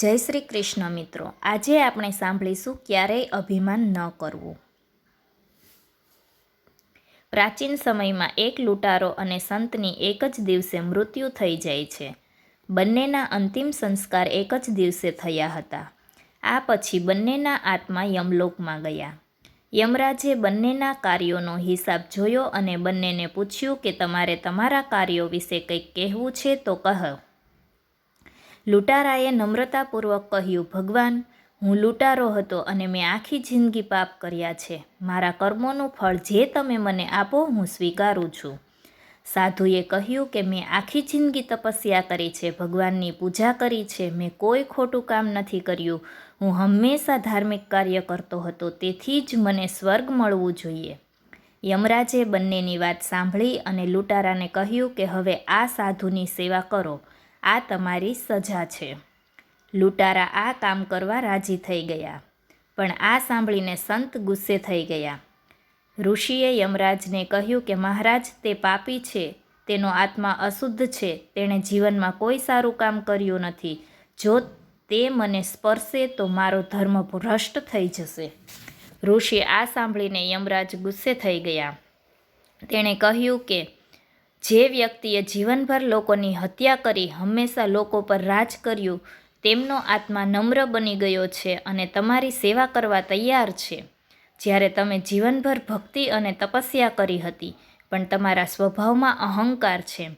જય શ્રી કૃષ્ણ મિત્રો. આજે આપણે સાંભળીશું ક્યારેય અભિમાન ન કરવું. પ્રાચીન સમયમાં એક લૂંટારો અને સંતની એક જ દિવસે મૃત્યુ થઈ જાય છે. બંનેના અંતિમ સંસ્કાર એક જ દિવસે થયા હતા. આ પછી બંનેના આત્મા યમલોકમાં ગયા. યમરાજે બંનેના કાર્યોનો હિસાબ જોયો અને બંનેને પૂછ્યું કે તમારે તમારા કાર્યો વિશે કંઈક કહેવું છે તો કહો. લૂંટારાએ નમ્રતાપૂર્વક કહ્યું, ભગવાન, હું લૂંટારો હતો અને મેં આખી જિંદગી પાપ કર્યા છે. મારા કર્મોનું ફળ જે તમે મને આપો, હું સ્વીકારું છું. સાધુએ કહ્યું કે, મેં આખી જિંદગી તપસ્યા કરી છે, ભગવાનની પૂજા કરી છે. મેં કોઈ ખોટું કામ નથી કર્યું. હું હંમેશા ધાર્મિક કાર્ય કરતો હતો, તેથી જ મને સ્વર્ગ મળવું જોઈએ. યમરાજે બંનેની વાત સાંભળી અને લૂંટારાને કહ્યું કે, હવે આ સાધુની સેવા કરો. આ તમારી સજા છે. લૂંટારા આ કામ કરવા રાજી થઈ ગયા. પણ આ સાંભળીને સંત ગુસ્સે થઈ ગયા. ઋષિએ યમરાજને કહ્યું કે મહારાજ, તે પાપી છે, તેનો આત્મા અશુદ્ધ છે, તેણે જીવનમાં કોઈ સારું કામ કર્યું નથી. જો તે મને સ્પર્શે તો મારો ધર્મ ભ્રષ્ટ થઈ જશે. ઋષિ આ સાંભળીને યમરાજ ગુસ્સે થઈ ગયા. તેણે કહ્યું કે જે વ્યક્તિએ જીવનભર લોકોની હત્યા કરી હંમેશા લોકો પર રાજ કર્યું, તેમનો આત્મા નમ્ર બની ગયો છે અને તમારી સેવા કરવા તૈયાર છે. જ્યારે તમે જીવનભર ભક્તિ અને તપસ્યા કરી હતી, પણ તમારા સ્વભાવમાં અહંકાર છે.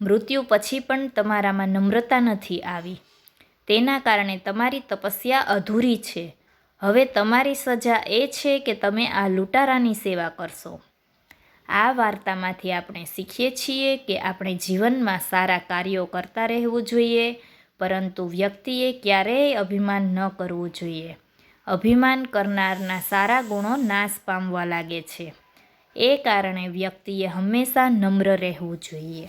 મૃત્યુ પછી પણ તમારામાં નમ્રતા નથી આવી. તેના કારણે તમારી તપસ્યા અધૂરી છે. હવે તમારી સજા એ છે કે તમે આ લૂંટારાની સેવા કરશો. આ વાર્તામાંથી આપણે શીખીએ છીએ કે આપણે જીવનમાં સારા કાર્યો કરતા રહેવું જોઈએ, પરંતુ વ્યક્તિએ ક્યારેય અભિમાન ન કરવું જોઈએ. અભિમાન કરનારના સારા ગુણો નાશ પામવા લાગે છે. એ કારણે વ્યક્તિએ હંમેશા નમ્ર રહેવું જોઈએ.